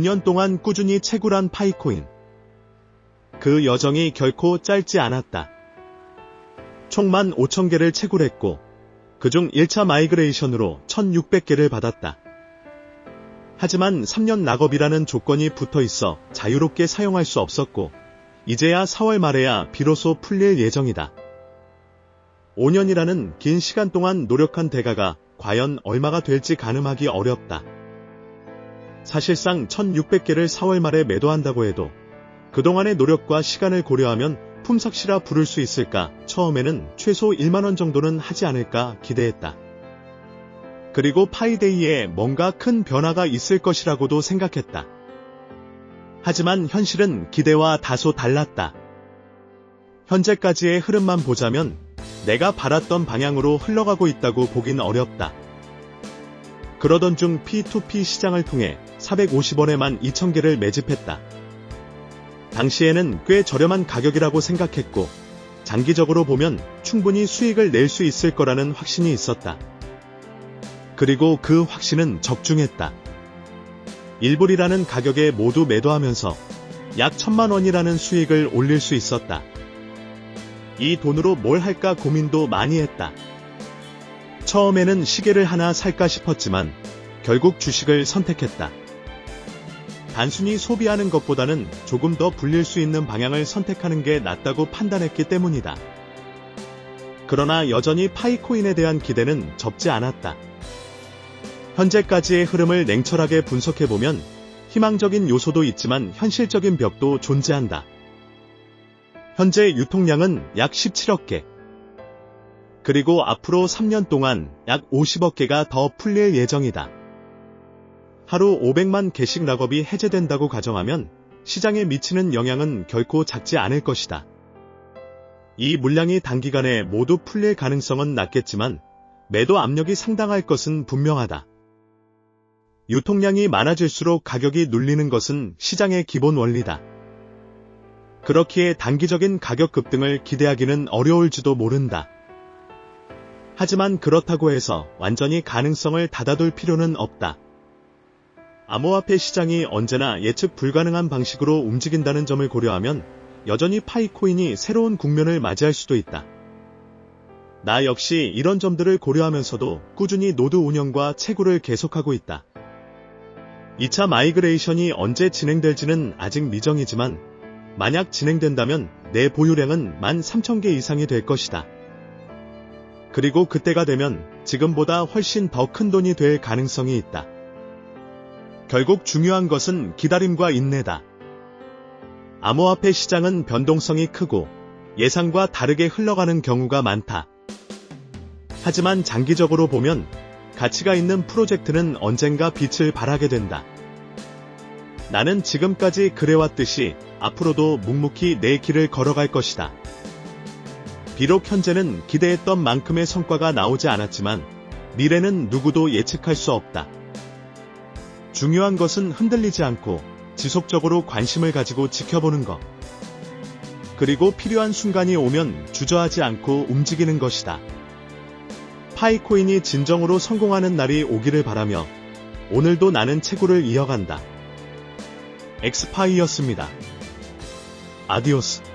5년 동안 꾸준히 채굴한 파이코인. 그 여정이 결코 짧지 않았다. 총 15,000개를 채굴했고, 그중 1차 마이그레이션으로 1,600개를 받았다. 하지만 3년 낙업이라는 조건이 붙어 있어 자유롭게 사용할 수 없었고, 이제야 4월 말에야 비로소 풀릴 예정이다. 5년이라는 긴 시간 동안 노력한 대가가 과연 얼마가 될지 가늠하기 어렵다. 사실상 1600개를 4월 말에 매도한다고 해도 그동안의 노력과 시간을 고려하면 품삯이라 부를 수 있을까 처음에는 최소 1만원 정도는 하지 않을까 기대했다. 그리고 파이데이에 뭔가 큰 변화가 있을 것이라고도 생각했다. 하지만 현실은 기대와 다소 달랐다. 현재까지의 흐름만 보자면 내가 바랐던 방향으로 흘러가고 있다고 보긴 어렵다. 그러던 중 P2P 시장을 통해 450원에만 2,000개를 매집했다. 당시에는 꽤 저렴한 가격이라고 생각했고, 장기적으로 보면 충분히 수익을 낼 수 있을 거라는 확신이 있었다. 그리고 그 확신은 적중했다. 1불이라는 가격에 모두 매도하면서 약 천만 원이라는 수익을 올릴 수 있었다. 이 돈으로 뭘 할까 고민도 많이 했다. 처음에는 시계를 하나 살까 싶었지만 결국 주식을 선택했다. 단순히 소비하는 것보다는 조금 더 불릴 수 있는 방향을 선택하는 게 낫다고 판단했기 때문이다. 그러나 여전히 파이코인에 대한 기대는 접지 않았다. 현재까지의 흐름을 냉철하게 분석해보면 희망적인 요소도 있지만 현실적인 벽도 존재한다. 현재 유통량은 약 17억 개. 그리고 앞으로 3년 동안 약 50억 개가 더 풀릴 예정이다. 하루 500만 개씩 락업이 해제된다고 가정하면 시장에 미치는 영향은 결코 작지 않을 것이다. 이 물량이 단기간에 모두 풀릴 가능성은 낮겠지만 매도 압력이 상당할 것은 분명하다. 유통량이 많아질수록 가격이 눌리는 것은 시장의 기본 원리다. 그렇기에 단기적인 가격 급등을 기대하기는 어려울지도 모른다. 하지만 그렇다고 해서 완전히 가능성을 닫아둘 필요는 없다. 암호화폐 시장이 언제나 예측 불가능한 방식으로 움직인다는 점을 고려하면 여전히 파이코인이 새로운 국면을 맞이할 수도 있다. 나 역시 이런 점들을 고려하면서도 꾸준히 노드 운영과 채굴을 계속하고 있다. 2차 마이그레이션이 언제 진행될지는 아직 미정이지만 만약 진행된다면 내 보유량은 13,000개 이상이 될 것이다. 그리고 그때가 되면 지금보다 훨씬 더 큰 돈이 될 가능성이 있다. 결국 중요한 것은 기다림과 인내다. 암호화폐 시장은 변동성이 크고 예상과 다르게 흘러가는 경우가 많다. 하지만 장기적으로 보면 가치가 있는 프로젝트는 언젠가 빛을 발하게 된다. 나는 지금까지 그래왔듯이 앞으로도 묵묵히 내 길을 걸어갈 것이다. 비록 현재는 기대했던 만큼의 성과가 나오지 않았지만 미래는 누구도 예측할 수 없다. 중요한 것은 흔들리지 않고 지속적으로 관심을 가지고 지켜보는 것. 그리고 필요한 순간이 오면 주저하지 않고 움직이는 것이다. 파이코인이 진정으로 성공하는 날이 오기를 바라며 오늘도 나는 채굴을 이어간다. 엑스파이였습니다. 아디오스.